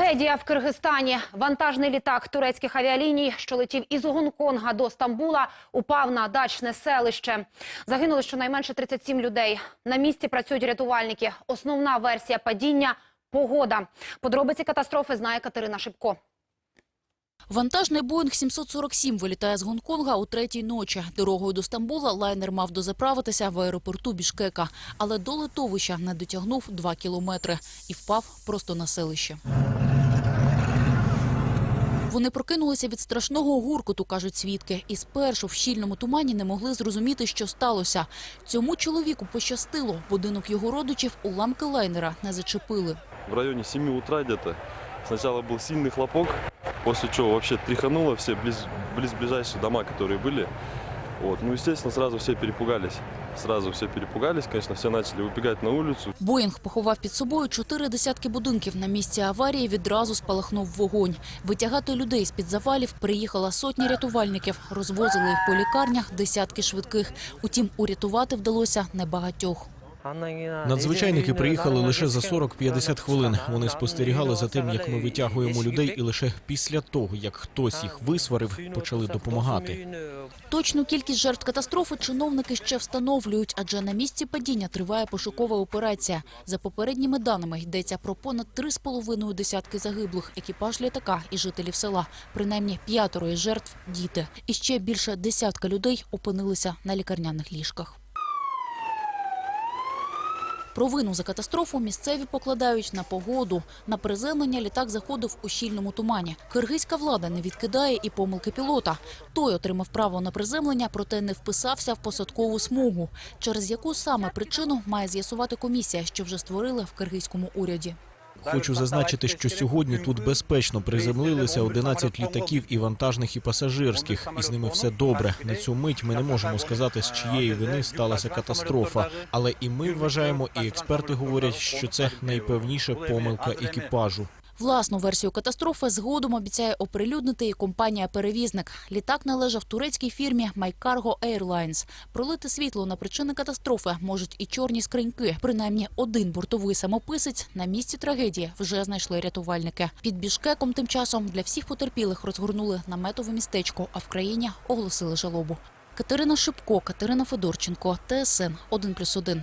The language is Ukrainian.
Трагедія в Киргизстані. Вантажний літак турецьких авіаліній, що летів із Гонконга до Стамбула, упав на дачне селище. Загинули щонайменше 37 людей. На місці працюють рятувальники. Основна версія падіння – погода. Подробиці катастрофи знає Катерина Шипко. Вантажний Боїнг 747 вилітає з Гонконга у третій ночі. Дорогою до Стамбула лайнер мав дозаправитися в аеропорту Бішкека, але до литовища не дотягнув 2 кілометри і впав просто на селище. Вони прокинулися від страшного гуркоту, кажуть свідки, і спершу в щільному тумані не могли зрозуміти, що сталося. Цьому чоловіку пощастило. Будинок його родичів уламки лайнера не зачепили. В районе 7 утра где-то сначала был сильный хлопок, после чего вообще тряхануло все близ, близ ближайшие дома, которые были. Вот. Ну, естественно, сразу все перепугались. Сразу все перепугались, конечно, все начали вибігати на вулицю. Боїнг поховав під собою чотири десятки будинків. На місці аварії відразу спалахнув вогонь. Витягати людей з-під завалів приїхала сотні рятувальників. Розвозили їх по лікарнях, десятки швидких. Утім, урятувати вдалося небагатьох. Надзвичайники приїхали лише за 40-50 хвилин. Вони спостерігали за тим, як ми витягуємо людей, і лише після того, як хтось їх висварив, почали допомагати. Точну кількість жертв катастрофи чиновники ще встановлюють, адже на місці падіння триває пошукова операція. За попередніми даними йдеться про понад три з половиною десятки загиблих, екіпаж літака і жителів села. Принаймні п'ятеро із жертв – діти. І ще більше десятка людей опинилися на лікарняних ліжках. Провину за катастрофу місцеві покладають на погоду. На приземлення літак заходив у щільному тумані. Киргизька влада не відкидає і помилки пілота. Той отримав право на приземлення, проте не вписався в посадкову смугу. Через яку саме причину має з'ясувати комісія, що вже створили в киргизькому уряді. Хочу зазначити, що сьогодні тут безпечно приземлилися 11 літаків і вантажних, і пасажирських. І з ними все добре. На цю мить ми не можемо сказати, з чиєї вини сталася катастрофа. Але і ми вважаємо, і експерти говорять, що це найпевніше помилка екіпажу. Власну версію катастрофи згодом обіцяє оприлюднити і компанія-перевізник. Літак належав турецькій фірмі MyCargo Airlines. Пролити світло на причини катастрофи можуть і чорні скриньки. Принаймні один бортовий самописець на місці трагедії вже знайшли рятувальники. Під Бішкеком тим часом для всіх потерпілих розгорнули наметове містечко, а в країні оголосили жалобу. Катерина Шипко, Катерина Федорченко, ТСН 1+,1.